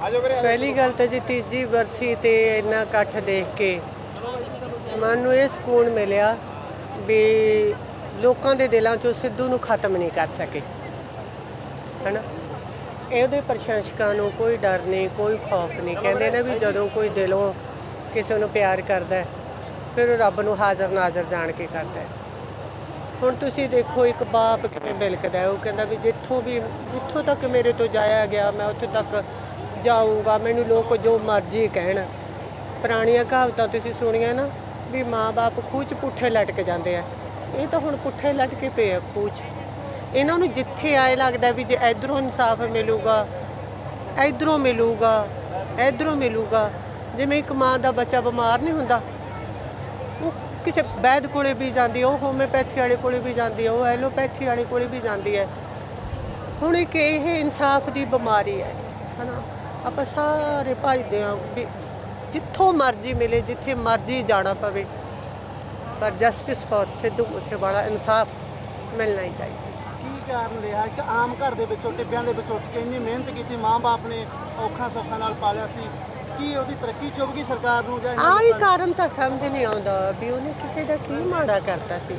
ਪਹਿਲੀ ਗੱਲ ਤਾਂ ਜੀ ਤੀਜੀ ਵਰਸੀ ਤੇ ਇੰਨਾ ਇਕੱਠ ਦੇਖ ਕੇ ਮਨ ਨੂੰ ਇਹ ਸਕੂਨ ਮਿਲਿਆ ਵੀ ਲੋਕਾਂ ਦੇ ਦਿਲਾਂ ਚੋਂ ਸਿੱਧੂ ਨੂੰ ਖਤਮ ਨਹੀਂ ਕਰ ਸਕੇ। ਹੈਨਾ? ਇਹਦੇ ਪ੍ਰਸ਼ੰਸਕਾਂ ਨੂੰ ਕੋਈ ਡਰ ਨਹੀਂ, ਕੋਈ ਖੌਫ ਨਹੀਂ। ਕਹਿੰਦੇ ਨੇ ਵੀ ਜਦੋਂ ਕੋਈ ਦਿਲੋਂ ਕਿਸੇ ਨੂੰ ਪਿਆਰ ਕਰਦਾ ਫਿਰ ਉਹ ਰੱਬ ਨੂੰ ਹਾਜ਼ਰ ਨਾਜ਼ਰ ਜਾਣ ਕੇ ਕਰਦਾ ਹੁਣ ਤੁਸੀਂ ਦੇਖੋ, ਇੱਕ ਬਾਪ ਕਿਵੇਂ ਬਿਲਕਦਾ ਉਹ ਕਹਿੰਦਾ ਵੀ ਜਿੱਥੋਂ ਵੀ, ਜਿੱਥੋਂ ਤੱਕ ਮੇਰੇ ਤੋਂ ਜਾਇਆ ਗਿਆ, ਮੈਂ ਉੱਥੇ ਤੱਕ ਜਾਊਂਗਾ, ਮੈਨੂੰ ਲੋਕ ਜੋ ਮਰਜ਼ੀ ਕਹਿਣ। ਪੁਰਾਣੀਆਂ ਕਹਾਵਤਾਂ ਤੁਸੀਂ ਸੁਣੀਆਂ ਨਾ, ਵੀ ਮਾਂ-ਬਾਪ ਖੂਹ 'ਚ ਪੁੱਠੇ ਲਟਕ ਜਾਂਦੇ ਆ। ਇਹ ਤਾਂ ਹੁਣ ਪੁੱਠੇ ਲਟਕੇ ਪਏ ਆ ਖੂਹ 'ਚ ਇਹਨਾਂ ਨੂੰ ਜਿੱਥੇ ਆਏ ਲੱਗਦਾ ਵੀ ਜੇ ਇਧਰੋਂ ਇਨਸਾਫ ਮਿਲੂਗਾ, ਇਧਰੋਂ ਮਿਲੂਗਾ ਇਧਰੋਂ ਮਿਲੂਗਾ, ਜਿਵੇਂ ਇੱਕ ਮਾਂ ਦਾ ਬੱਚਾ ਬਿਮਾਰ ਨਹੀਂ ਹੁੰਦਾ। ਉਹ ਕਿਸੇ ਵੈਦ ਕੋਲੇ ਵੀ ਜਾਂਦੀ ਉਹ ਹੋਮਿਓਪੈਥੀ ਵਾਲੇ ਕੋਲੇ ਵੀ ਜਾਂਦੀ ਹੈ ਉਹ ਐਲੋਪੈਥੀ ਵਾਲੇ ਕੋਲੇ ਵੀ ਜਾਂਦੀ ਹੈ ਹੁਣ ਇੱਕ ਇਹ ਇਨਸਾਫ ਦੀ ਬਿਮਾਰੀ ਹੈ, ਹਨਾ? ਆਪਾਂ ਸਾਰੇ ਭਜਦੇ ਆ ਵੀ ਜਿੱਥੋਂ ਮਰਜ਼ੀ ਮਿਲੇ ਜਿੱਥੇ ਮਰਜ਼ੀ ਜਾਣਾ ਪਵੇ। ਪਰ ਜਸਟਿਸ ਫॉर ਸਿੱਧੂ ਮੂਸੇਵਾਲਾ ਇਨਸਾਫ ਮਿਲਣਾ ਹੀ ਚਾਹੀਦਾ। ਕੀ ਕਾਰਨ ਰਿਹਾ? ਕਿ ਆਮ ਘਰ ਦੇ ਵਿੱਚੋਂ ਟਿੱਬਿਆਂ ਦੇ ਵਿੱਚੋਂ ਉੱਠ ਕੇ ਇੰਨੀ ਮਿਹਨਤ ਕੀਤੀ ਮਾਂ-ਬਾਪ ਨੇ ਔਖਾਂ ਸੌਖਾਂ ਨਾਲ ਪਾਲਿਆ ਸੀ। ਕੀ ਉਹਦੀ ਤਰੱਕੀ ਚੁੱਭ ਗਈ ਸਰਕਾਰ ਨੂੰ ਜਾਂ ਆਹ? ਕਾਰਨ ਤਾਂ ਸਮਝ ਨਹੀਂ ਆਉਂਦਾ ਵੀ ਉਹਨੇ ਕਿਸੇ ਦਾ ਕੀ ਮਾੜਾ ਕਰਤਾ ਸੀ।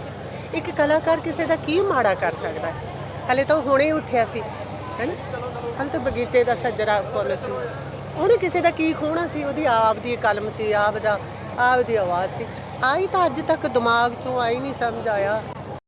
ਇੱਕ ਕਲਾਕਾਰ ਕਿਸੇ ਦਾ ਕੀ ਮਾੜਾ ਕਰ ਸਕਦਾ? ਹੈ ਹਲੇ ਤਾਂ ਹੁਣੇ ਉੱਠਿਆ ਸੀ। ਹੈਨਾ ਹਲੇ ਤਾਂ ਬਗੀਚੇ ਦਾ ਸੱਜਰਾ ਫੁੱਲ ਸੀ। ਉਹਨੇ ਕਿਸੇ ਦਾ ਕੀ ਖੋਣਾ ਸੀ? ਉਹਦੀ ਆਪ ਦੀ ਕਲਮ ਸੀ, ਆਪ ਦਾ, ਆਪ ਦੀ ਆਵਾਜ਼ ਸੀ। ਆਈ ਤਾਂ ਅੱਜ ਤੱਕ ਦਿਮਾਗ ਚੋਂ ਆਈ ਨਹੀਂ ਸਮਝ ਆਇਆ।